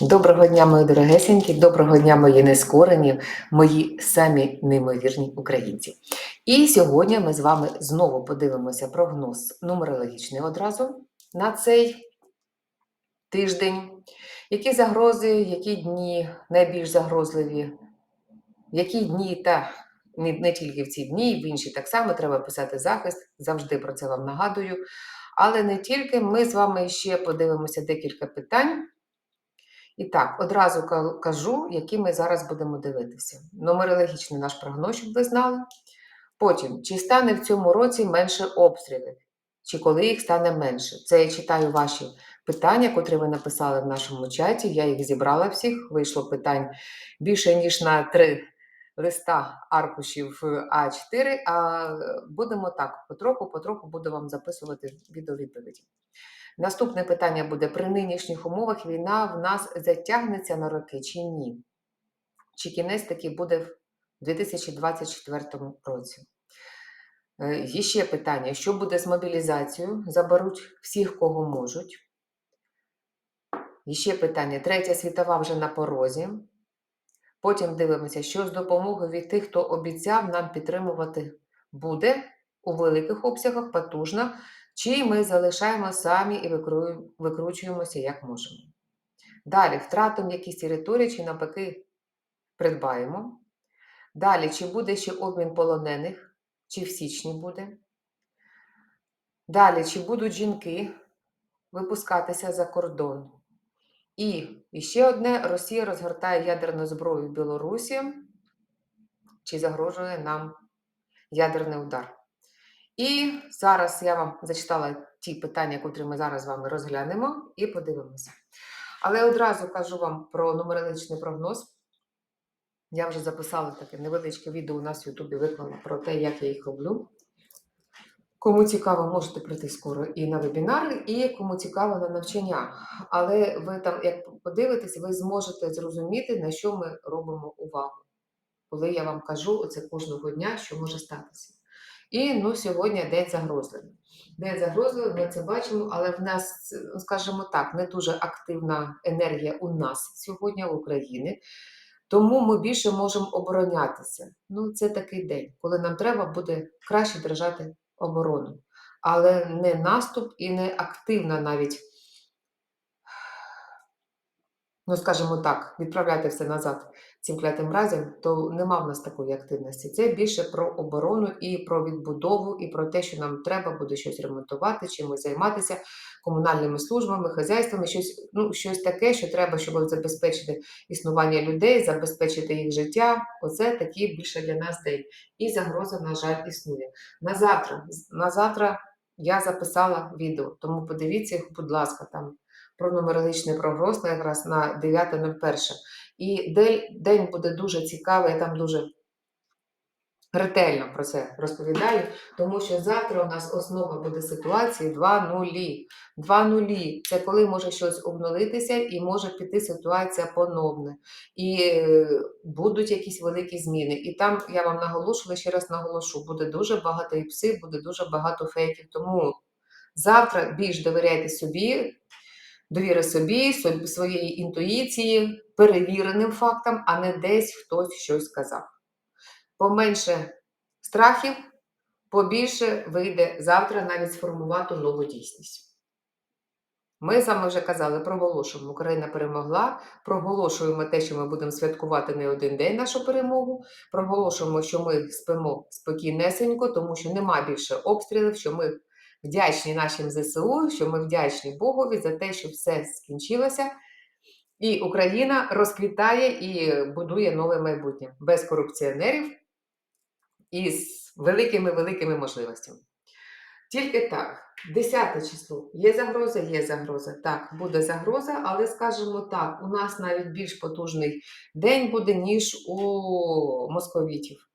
Доброго дня, мої дорогесенькі, доброго дня, мої нескорені, мої самі неймовірні українці. І сьогодні ми з вами знову подивимося прогноз нумерологічний одразу на цей тиждень. Які загрози, які дні найбільш загрозливі, які дні та не, не тільки в ці дні, і в інші так само треба писати захист, завжди про це вам нагадую. Але не тільки ми з вами ще подивимося декілька питань. І так, одразу кажу, які ми зараз будемо дивитися. Нумерологічний наш прогноз, щоб ви знали. Потім, чи стане в цьому році менше обстрілів, чи коли їх стане менше. Це я читаю ваші питання, котрі ви написали в нашому чаті. Я їх зібрала всіх. Вийшло питань більше, ніж на три листа аркушів А4. А будемо так, потроху, потроху буду вам записувати відеовідповіді. Наступне питання буде: при нинішніх умовах війна в нас затягнеться на роки чи ні? Чи кінець таки буде в 2024 році? Е, Є ще питання: що буде з мобілізацією? Заберуть всіх, кого можуть. І ще питання: Третя світова вже на порозі. Потім дивимося, що з допомогою від тих, хто обіцяв нам підтримувати, буде у великих обсягах, потужно, чи ми залишаємо самі і викручуємося як можемо. Далі, втратимо якісь території, чи навпаки придбаємо. Далі, чи буде ще обмін полонених, чи в січні буде. Далі, чи будуть жінки випускатися за кордон. І, і ще одне: Росія розгортає ядерну зброю в Білорусі, чи загрожує нам ядерний удар. І зараз я вам зачитала ті питання, котрі ми зараз з вами розглянемо, і подивимося. Але одразу кажу вам про нумерологічний прогноз. Я вже записала таке невеличке відео у нас в Ютубі виклала про те, як я їх роблю. Кому цікаво, можете прийти скоро і на вебінари, і кому цікаво на навчання. Але ви там, як подивитесь, ви зможете зрозуміти, на що ми робимо увагу, коли я вам кажу оце кожного дня, що може статися. І ну, сьогодні день загрозливий. День загрозливий, ми це бачимо, але в нас, скажімо так, не дуже активна енергія у нас сьогодні, в Україні. Тому ми більше можемо оборонятися. Ну, це такий день, коли нам треба буде краще держати оборону. Але не наступ і не активна навіть, ну скажімо так, відправляти все назад клятим разом, то нема в нас такої активності. Це більше про оборону і про відбудову, і про те, що нам треба буде щось ремонтувати, чимось займатися комунальними службами, хазяйствами, щось, ну, щось таке, що треба, щоб забезпечити існування людей, забезпечити їх життя. Оце такий більше для нас день. І загроза, на жаль, існує. На завтра, на завтра я записала відео, тому подивіться їх, будь ласка, там про нумерологічний прогноз якраз на 9.01. І день, буде дуже цікавий, там дуже ретельно про це розповідаю, тому що завтра у нас основа буде ситуації 2 нулі. 2 нулі це коли може щось обнулитися і може піти ситуація поновне. І е, будуть якісь великі зміни. І там я вам наголошувала, ще раз наголошу, буде дуже багато і пси, буде дуже багато фейків. Тому завтра більш довіряйте собі, довіри собі, своєї інтуїції, перевіреним фактам, а не десь хтось щось сказав. Поменше страхів, побільше вийде завтра навіть сформувати нову дійсність. Ми з вами вже казали, проголошуємо, Україна перемогла, проголошуємо те, що ми будемо святкувати не один день нашу перемогу, проголошуємо, що ми спимо спокійнесенько, тому що нема більше обстрілів, що ми вдячні нашим ЗСУ, що ми вдячні Богові за те, що все скінчилося. І Україна розквітає і будує нове майбутнє без корупціонерів і з великими-великими можливостями. Тільки так, 10 число. Є загроза, є загроза. Так, буде загроза, але скажімо так, у нас навіть більш потужний день буде, ніж у московітів.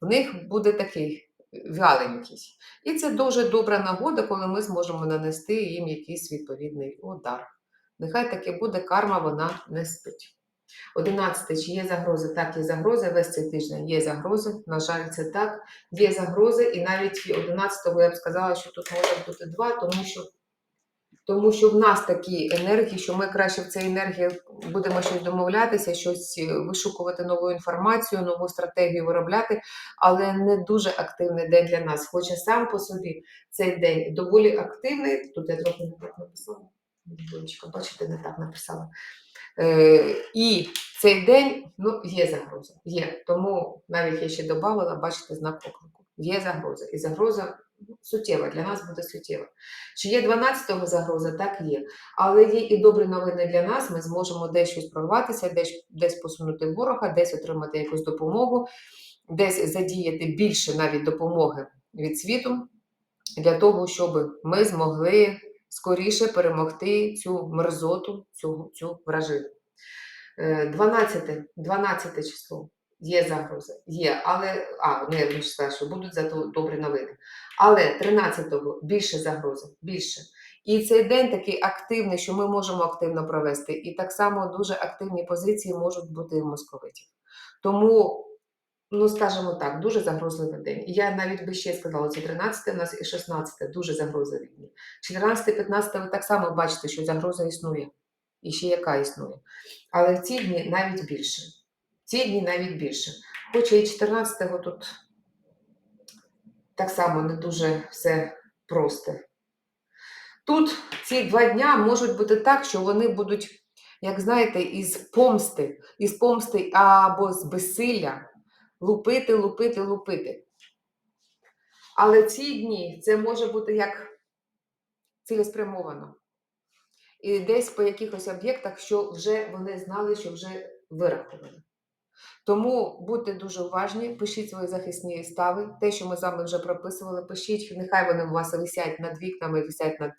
В них буде такий вяленький. І це дуже добра нагода, коли ми зможемо нанести їм якийсь відповідний удар. Нехай таки буде карма, вона не спить. 11. Чи є загрози? Так, є загрози. Весь цей тиждень є загрози. На жаль, це так. Є загрози, і навіть 11-го я б сказала, що тут може бути два, тому що Тому що в нас такі енергії, що ми краще в цій енергії будемо щось домовлятися, щось е, вишукувати нову інформацію, нову стратегію виробляти, але не дуже активний день для нас. Хоча сам по собі цей день доволі активний. Тут я трохи не так написала. Булочка, бачите, не так написала. Е, і цей день ну, є загроза. Є. Тому навіть я ще додавала, бачите, знак оклику. Є загроза. І загроза ну, суттєва, для нас буде суттєва. Чи є 12-го загроза? Так є. Але є і добрі новини для нас. Ми зможемо десь щось прорватися, десь, десь посунути ворога, десь отримати якусь допомогу, десь задіяти більше навіть допомоги від світу для того, щоб ми змогли скоріше перемогти цю мерзоту, цю, цю вражину. Е, 12, 12 число є загроза, є, але а, ну я що будуть зато добрі новини. Але 13-го більше загрози, більше. І цей день такий активний, що ми можемо активно провести. І так само дуже активні позиції можуть бути в московитів. Тому, ну скажімо так, дуже загрозливий день. Я навіть би ще сказала, це 13 у нас і 16 дуже загрозливі дні. 14-15 ви так само бачите, що загроза існує. І ще яка існує. Але в ці дні навіть більше. В ці дні навіть більше. Хоча і 14-го тут так само не дуже все просте. Тут ці два дня можуть бути так, що вони будуть, як знаєте, із помсти, із помсти або з безсилля лупити, лупити, лупити. Але ці дні це може бути як цілеспрямовано. І десь по якихось об'єктах, що вже вони знали, що вже вирахували. Тому будьте дуже уважні, пишіть свої захисні стави. Те, що ми з вами вже прописували, пишіть, нехай вони у вас висять над вікнами, висять над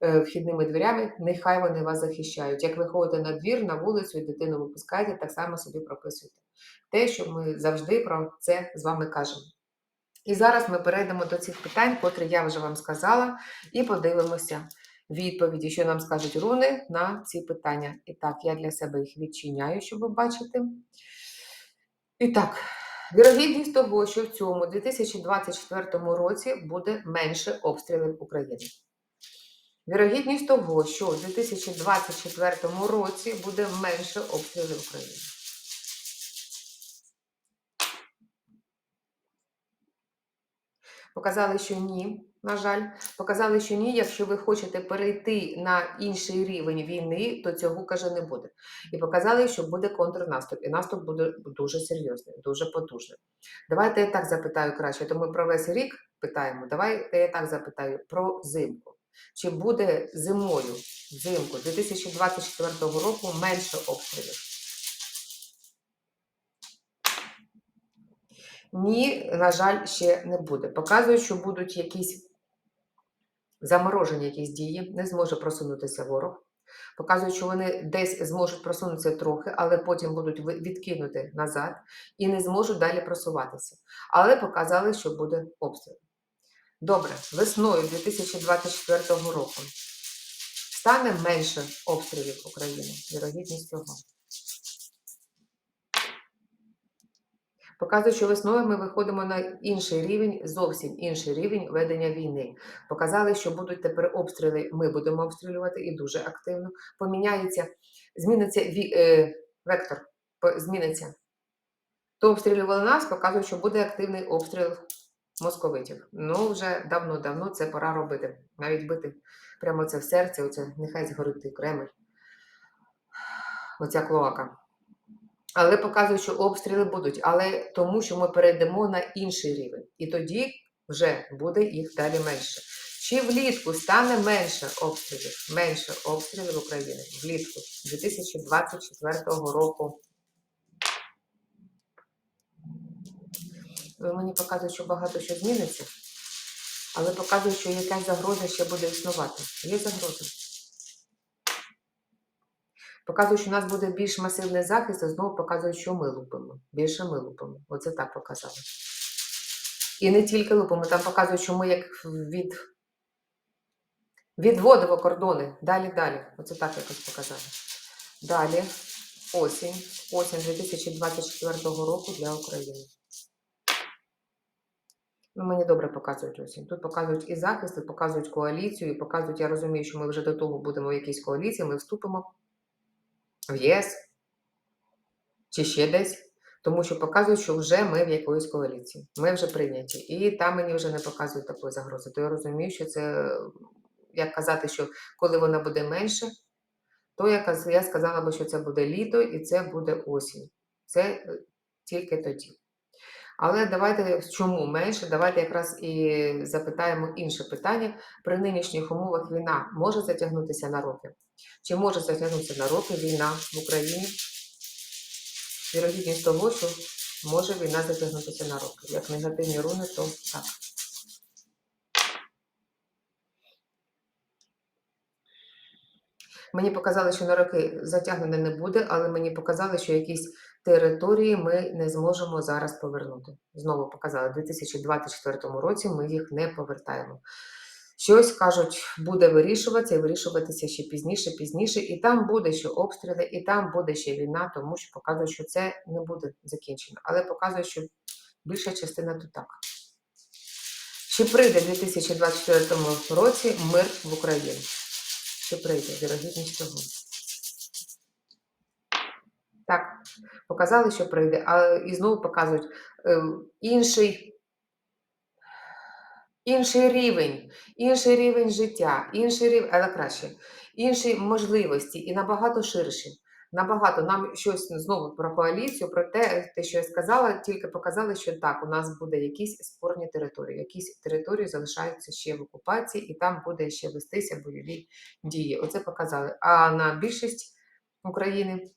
е, вхідними дверями, нехай вони вас захищають. Як ви ходите на двір, на вулицю і дитину випускаєте, так само собі прописуйте. Те, що ми завжди про це з вами кажемо. І зараз ми перейдемо до цих питань, котрі я вже вам сказала, і подивимося відповіді, що нам скажуть руни на ці питання. І так, я для себе їх відчиняю, щоб ви бачите. І так, вірогідність того, що в цьому 2024 році буде менше обстрілів України. Вірогідність того, що в 2024 році буде менше обстрілів України. Показали, що ні, на жаль. Показали, що ні, якщо ви хочете перейти на інший рівень війни, то цього каже не буде. І показали, що буде контрнаступ, і наступ буде дуже серйозний, дуже потужний. Давайте я так запитаю краще, то ми про весь рік питаємо. Давайте я так запитаю про зимку. Чи буде зимою, взимку 2024 року менше обстрілів? Ні, на жаль, ще не буде. Показують, що будуть якісь заморожені якісь дії, не зможе просунутися ворог. Показують, що вони десь зможуть просунутися трохи, але потім будуть відкинути назад і не зможуть далі просуватися. Але показали, що буде обстріл. Добре, весною 2024 року стане менше обстрілів України, вірогідність цього. Показує, що весною ми виходимо на інший рівень, зовсім інший рівень ведення війни. Показали, що будуть тепер обстріли, ми будемо обстрілювати і дуже активно. Поміняється, зміниться е, вектор, зміниться. То обстрілювали нас, показує, що буде активний обстріл московитів. Ну, вже давно-давно це пора робити. Навіть бити прямо це в серце, оце нехай згорить Кремль. Оця клоака. Але показує, що обстріли будуть, але тому, що ми перейдемо на інший рівень. І тоді вже буде їх далі менше. Чи влітку стане менше обстрілів? Менше обстрілів України влітку 2024 року. Ви мені показують, що багато що зміниться, але показує, що якась загроза ще буде існувати. Є загроза. Показує, що у нас буде більш масивний захист, а знову показує, що ми лупимо. Більше ми лупимо. Оце так показали. І не тільки лупимо, там показують, що ми як від, відводимо кордони. Далі, далі. Оце так якось показали. Далі осінь. Осінь 2024 року для України. Ну, мені добре показують осінь. Тут показують і захист, і показують коаліцію, і показують, я розумію, що ми вже до того будемо в якійсь коаліції, ми вступимо в ЄС чи ще десь. Тому що показують, що вже ми в якоїсь коаліції. Ми вже прийняті. І там мені вже не показують такої загрози. То я розумію, що це як казати, що коли вона буде менше, то я, я сказала би, що це буде літо і це буде осінь. Це е, тільки тоді. Але давайте чому менше? Давайте якраз і запитаємо інше питання. При нинішніх умовах війна може затягнутися на роки? Чи може затягнутися на роки війна в Україні? Вірогідність того, що може війна затягнутися на роки. Як негативні руни, то так. Мені показали, що на роки затягнення не буде, але мені показали, що якісь території ми не зможемо зараз повернути. Знову показали, у 2024 році ми їх не повертаємо. Щось кажуть, буде вирішуватися і вирішуватися ще пізніше, пізніше, і там буде ще обстріли, і там буде ще війна, тому що показують, що це не буде закінчено. Але показують, що більша частина то так. Чи прийде в 2024 році мир в Україну? Чи прийде вірогідність того? Показали, що прийде, а і знову показують е, інший, інший рівень, інший рівень життя, інший рівень, але краще, інші можливості і набагато ширші. Набагато нам щось знову про коаліцію, про те, те, що я сказала, тільки показали, що так, у нас буде якісь спорні території. Якісь території залишаються ще в окупації, і там буде ще вестися бойові дії. Оце показали. А на більшість України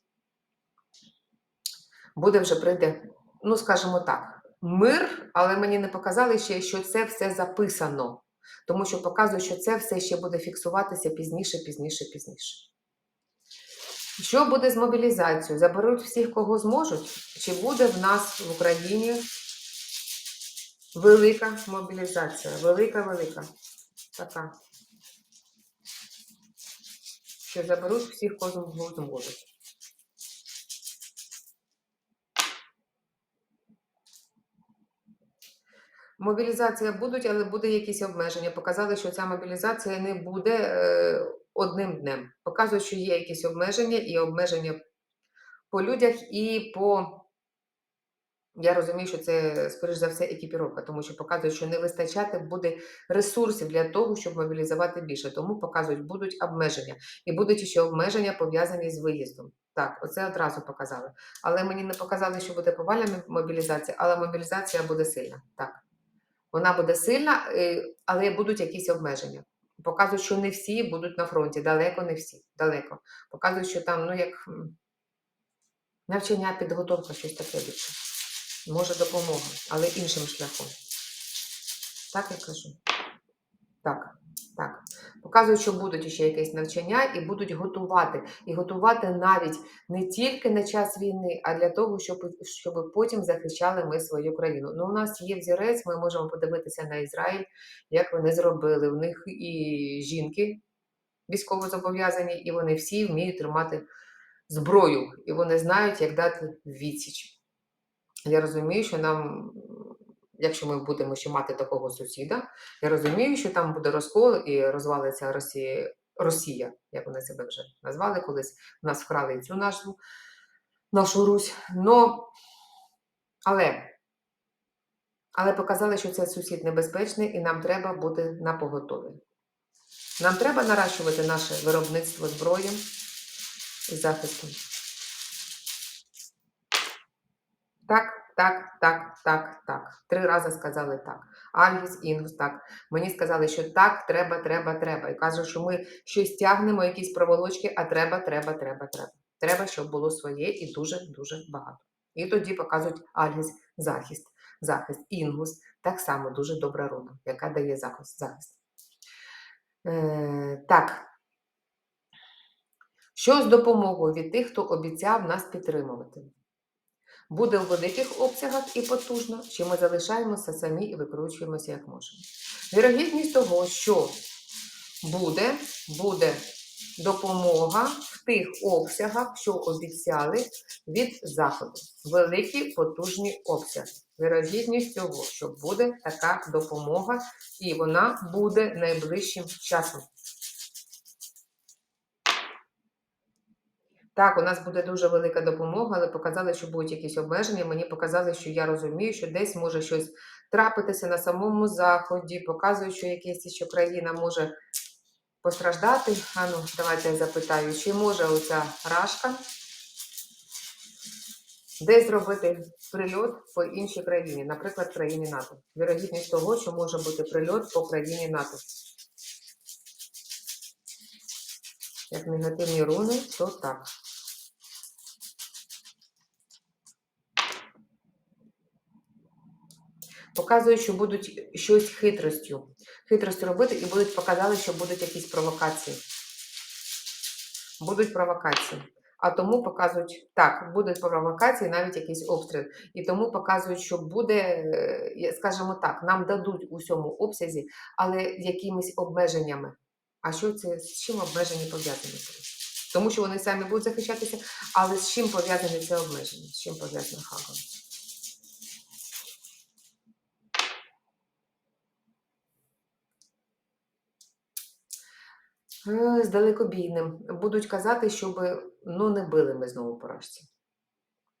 буде вже прийде, ну скажімо так, мир, але мені не показали ще, що це все записано. Тому що показує, що це все ще буде фіксуватися пізніше, пізніше, пізніше. Що буде з мобілізацією? Заберуть всіх, кого зможуть? Чи буде в нас в Україні велика мобілізація? Велика, велика. Така. Що заберуть всіх, кого зможуть. Мобілізація будуть, але буде якісь обмеження. Показали, що ця мобілізація не буде е, одним днем. Показують, що є якісь обмеження, і обмеження по людях, і по. Я розумію, що це, скоріш за все, екіпіровка, тому що показують, що не вистачати буде ресурсів для того, щоб мобілізувати більше. Тому показують, будуть обмеження. І будуть ще обмеження пов'язані з виїздом. Так, оце одразу показали. Але мені не показали, що буде повальна мобілізація, але мобілізація буде сильна. Так. Вона буде сильна, е, але будуть якісь обмеження. Показують, що не всі будуть на фронті, далеко не всі. Далеко. Показують, що там, ну, як навчання, підготовка, щось таке більше. Може допомога, але іншим шляхом. Так я кажу. Так, так. Показують, що будуть ще якесь навчання і будуть готувати. І готувати навіть не тільки на час війни, а для того, щоб, щоб потім захищали ми свою країну. Ну, у нас є взірець, ми можемо подивитися на Ізраїль, як вони зробили. У них і жінки військово зобов'язані, і вони всі вміють тримати зброю, і вони знають, як дати відсіч. Я розумію, що нам, якщо ми будемо ще мати такого сусіда, я розумію, що там буде розкол і розвалиться Росія, Росія, як вони себе вже назвали колись. У нас вкрали цю назву, нашу Русь. Но, але, але показали, що цей сусід небезпечний, і нам треба бути на поготові. Нам треба наращувати наше виробництво зброї і захисту. Так, так, так, так, так. Три рази сказали так. Альгіс, Інгус, так. Мені сказали, що так, треба, треба, треба. І кажуть, що ми щось тягнемо, якісь проволочки, а треба, треба, треба, треба. Треба, щоб було своє і дуже-дуже багато. І тоді показують Альгіс захист. Захист. Інгус так само дуже добра руна, яка дає захист. захист. Е, так. Що з допомогою від тих, хто обіцяв нас підтримувати? Буде в великих обсягах і потужно, чи ми залишаємося самі і викручуємося як можемо. Вірогідність того, що буде, буде допомога в тих обсягах, що обіцяли від Заходу. Великі потужні обсяги. Вирогідність цього, що буде така допомога, і вона буде найближчим часом. Так, у нас буде дуже велика допомога, але показали, що будуть якісь обмеження. Мені показали, що я розумію, що десь може щось трапитися на самому заході. Показують, що якась ще країна може постраждати. А ну, давайте я запитаю, чи може оця рашка десь зробити прильот по іншій країні, наприклад, країні НАТО. Вірогідність того, що може бути прильот по країні НАТО. Як негативні руни, то так. Показують, що будуть щось хитростю. Хитростю робити і будуть показали, що будуть якісь провокації. Будуть провокації. А тому показують, так, будуть провокації, навіть якийсь обстріл. І тому показують, що буде, е, скажімо так, нам дадуть у всьому обсязі, але якимись обмеженнями. А що це з чим обмеження пов'язані? Тому що вони самі будуть захищатися, але з чим пов'язане це обмеження? З чим пов'язане Хагом? Е, З далекобійним. Будуть казати, щоб ну, не били ми знову поражці.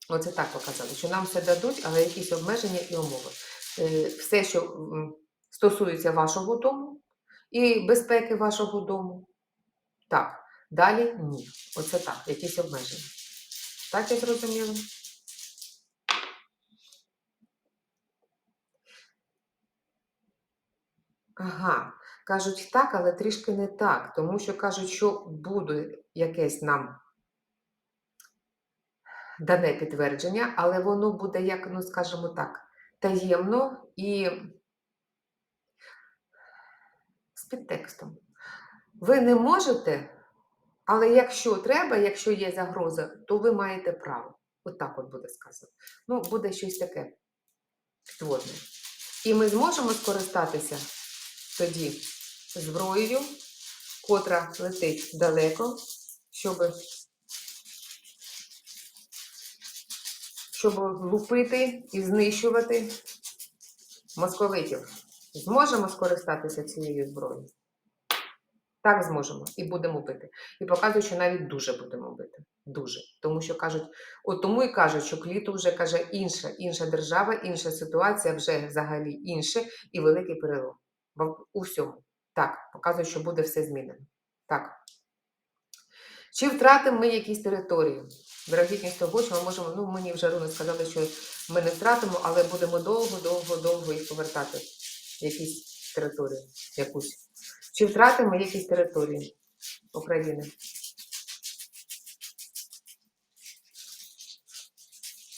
Оце так показали, що нам все дадуть, але якісь обмеження і умови. Е, Все, що стосується вашого дому і безпеки вашого дому. Так, далі ні. Оце так, якісь обмеження. Так я зрозуміла? Ага, кажуть так, але трішки не так, тому що кажуть, що буде якесь нам дане підтвердження, але воно буде, як, ну, скажімо так, таємно і підтекстом. Ви не можете, але якщо треба, якщо є загроза, то ви маєте право. От от буде сказано. Ну, буде щось таке підводне. І ми зможемо скористатися тоді зброєю, котра летить далеко, щоб, щоб лупити і знищувати московитів. Зможемо скористатися цією зброєю? Так, зможемо і будемо бити. І показують, що навіть дуже будемо бити. Дуже. Тому що кажуть, от тому і кажуть, що кліту вже каже інша, інша держава, інша ситуація, вже взагалі інше і великий перелом. У всьому. Так, показують, що буде все змінено. Так. Чи втратимо ми якісь території? Вірогідність того, що ми можемо, ну мені вже руни сказали, що ми не втратимо, але будемо довго, довго, довго їх повертати. Якісь території, якусь. Чи втратимо якісь території України?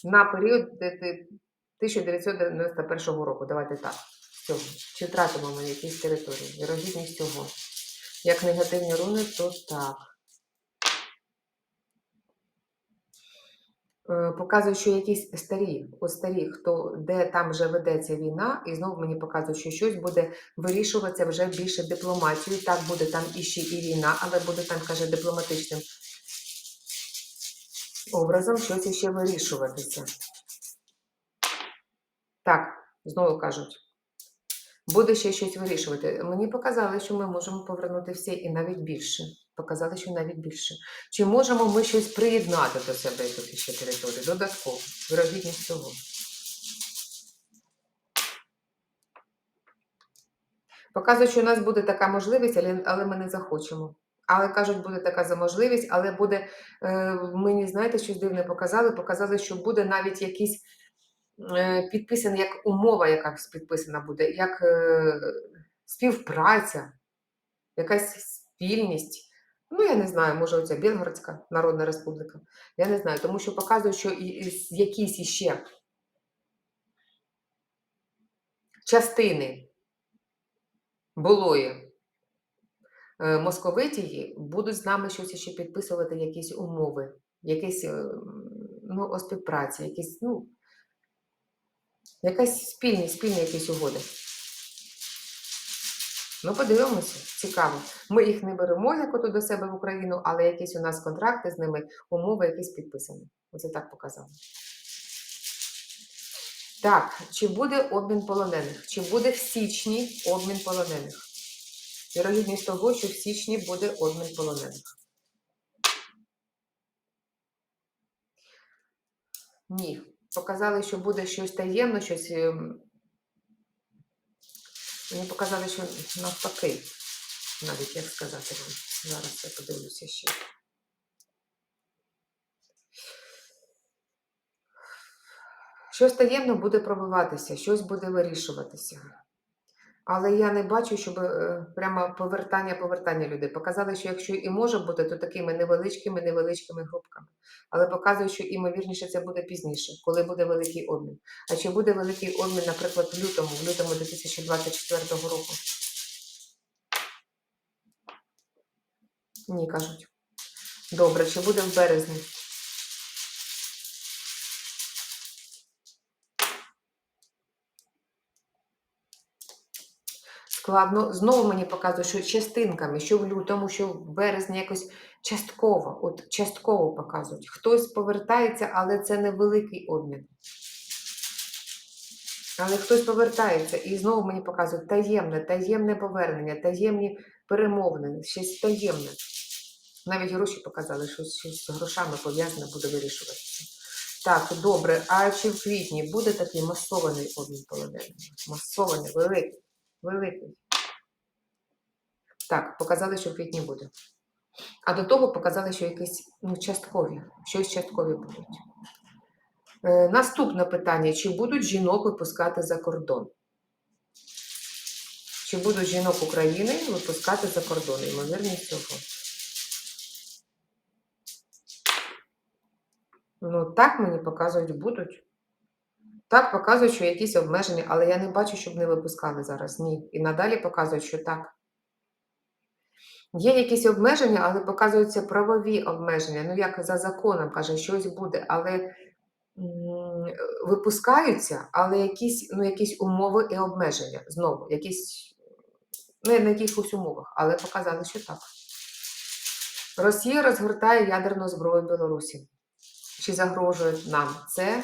На період де- де 1991 року, давайте так. Цього. Чи втратимо ми якісь території? Вірогідність цього. Як негативні руни, то так. Е, Показують, що якісь старі, о старі, хто де там вже ведеться війна, і знову мені показують, що щось буде вирішуватися вже більше дипломатією. Так буде там іще і війна, але буде там, каже, дипломатичним образом щось іще вирішуватися. Так, знову кажуть. Буде ще щось вирішувати. Мені показали, що ми можемо повернути все і навіть більше. Показали, що навіть більше. Чи можемо ми щось приєднати до себе тут ще території? Додатково. Вирогідність цього. Показують, що у нас буде така можливість, але, але ми не захочемо. Але кажуть, буде така за можливість, але буде, е, мені знаєте, щось дивне показали. Показали, що буде навіть якийсь е, підписаний, як умова якась підписана буде, як е, співпраця, якась спільність. Ну, я не знаю, може, оця Білгородська Народна Республіка. Я не знаю, тому що показують, що якісь іще частини булої е, московитії будуть з нами щось ще підписувати, якісь умови, якісь е, ну, о співпраці, якісь, ну, якась спільні, спільні якісь угоди. Ну, подивимося, цікаво. Ми їх не беремо як ото до себе в Україну, але якісь у нас контракти з ними, умови якісь підписані. Оце так показало. Так, чи буде обмін полонених? Чи буде в січні обмін полонених? Вірогідність того, що в січні буде обмін полонених. Ні. Показали, що буде щось таємно, щось. Мені показали, що навпаки. Навіть як сказати вам. Зараз я подивлюся ще. Щось таємно буде пробиватися, щось буде вирішуватися. Але я не бачу, щоб е, прямо повертання, повертання людей. Показали, що якщо і може бути, то такими невеличкими, невеличкими групками. Але показує, що імовірніше це буде пізніше, коли буде великий обмін. А чи буде великий обмін, наприклад, в лютому, в лютому 2024 року? Ні, кажуть. Добре, чи буде в березні? Складно. Знову мені показує, що частинками, що в лютому, що в березні якось частково, от частково показують. Хтось повертається, але це не великий обмін. Але хтось повертається і знову мені показують таємне, таємне повернення, таємні перемовини, щось таємне. Навіть гроші показали, що щось з грошами пов'язане буде вирішуватися. Так, добре. А чи в квітні буде такий масований обмін полоненими? Масований, великий, великий. Так, показали, що в квітні буде. А до того показали, що якісь ну, часткові, щось часткові будуть. Е, наступне питання: чи будуть жінок випускати за кордон? Чи будуть жінок України випускати за кордон? Ймовірність цього. Ну, так мені показують, будуть. Так, показують, що якісь обмеження, але я не бачу, щоб не випускали зараз. Ні. І надалі показують, що так. Є якісь обмеження, але показуються правові обмеження. Ну, як за законом каже, щось буде, але випускаються, але якісь, ну, якісь умови і обмеження. Знову, якісь, ну, на якихось умовах, але показали, що так. Росія розгортає ядерну зброю Білорусі. Чи загрожує нам це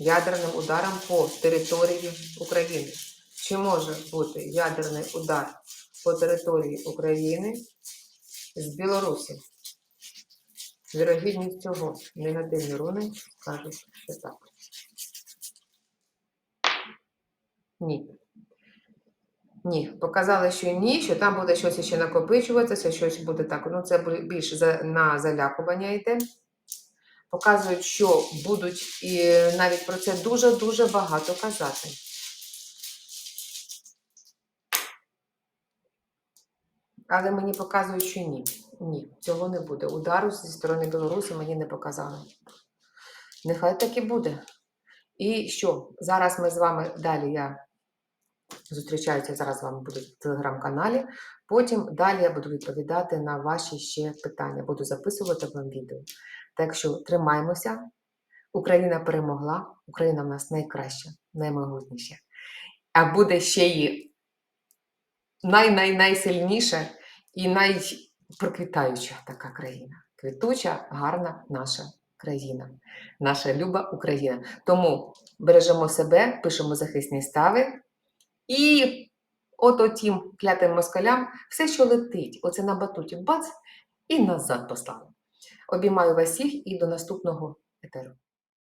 ядерним ударом по території України? Чи може бути ядерний удар по території України з Білорусі? Вірогідність цього негативні руни кажуть, що так. Ні. Ні, показали, що ні, що там буде щось ще накопичуватися, щось буде так. Ну, це більше на залякування йде. Показують, що будуть і навіть про це дуже-дуже багато казати. Але мені показують, що ні. Ні, цього не буде. Удару зі сторони Білорусі мені не показали. Нехай так і буде. І що? Зараз ми з вами далі я зустрічаюся зараз з вами буду в телеграм-каналі. Потім далі я буду відповідати на ваші ще питання. Буду записувати вам відео. Так що тримаймося. Україна перемогла, Україна в нас найкраща, наймогутніша. А буде ще і най-най-найсильніша і найпроквітаюча така країна. Квітуча, гарна наша країна, наша люба Україна. Тому бережемо себе, пишемо захисні стави. І от отім клятим москалям все, що летить, оце на батуті бац, і назад послали. Обіймаю вас всіх і до наступного етеру.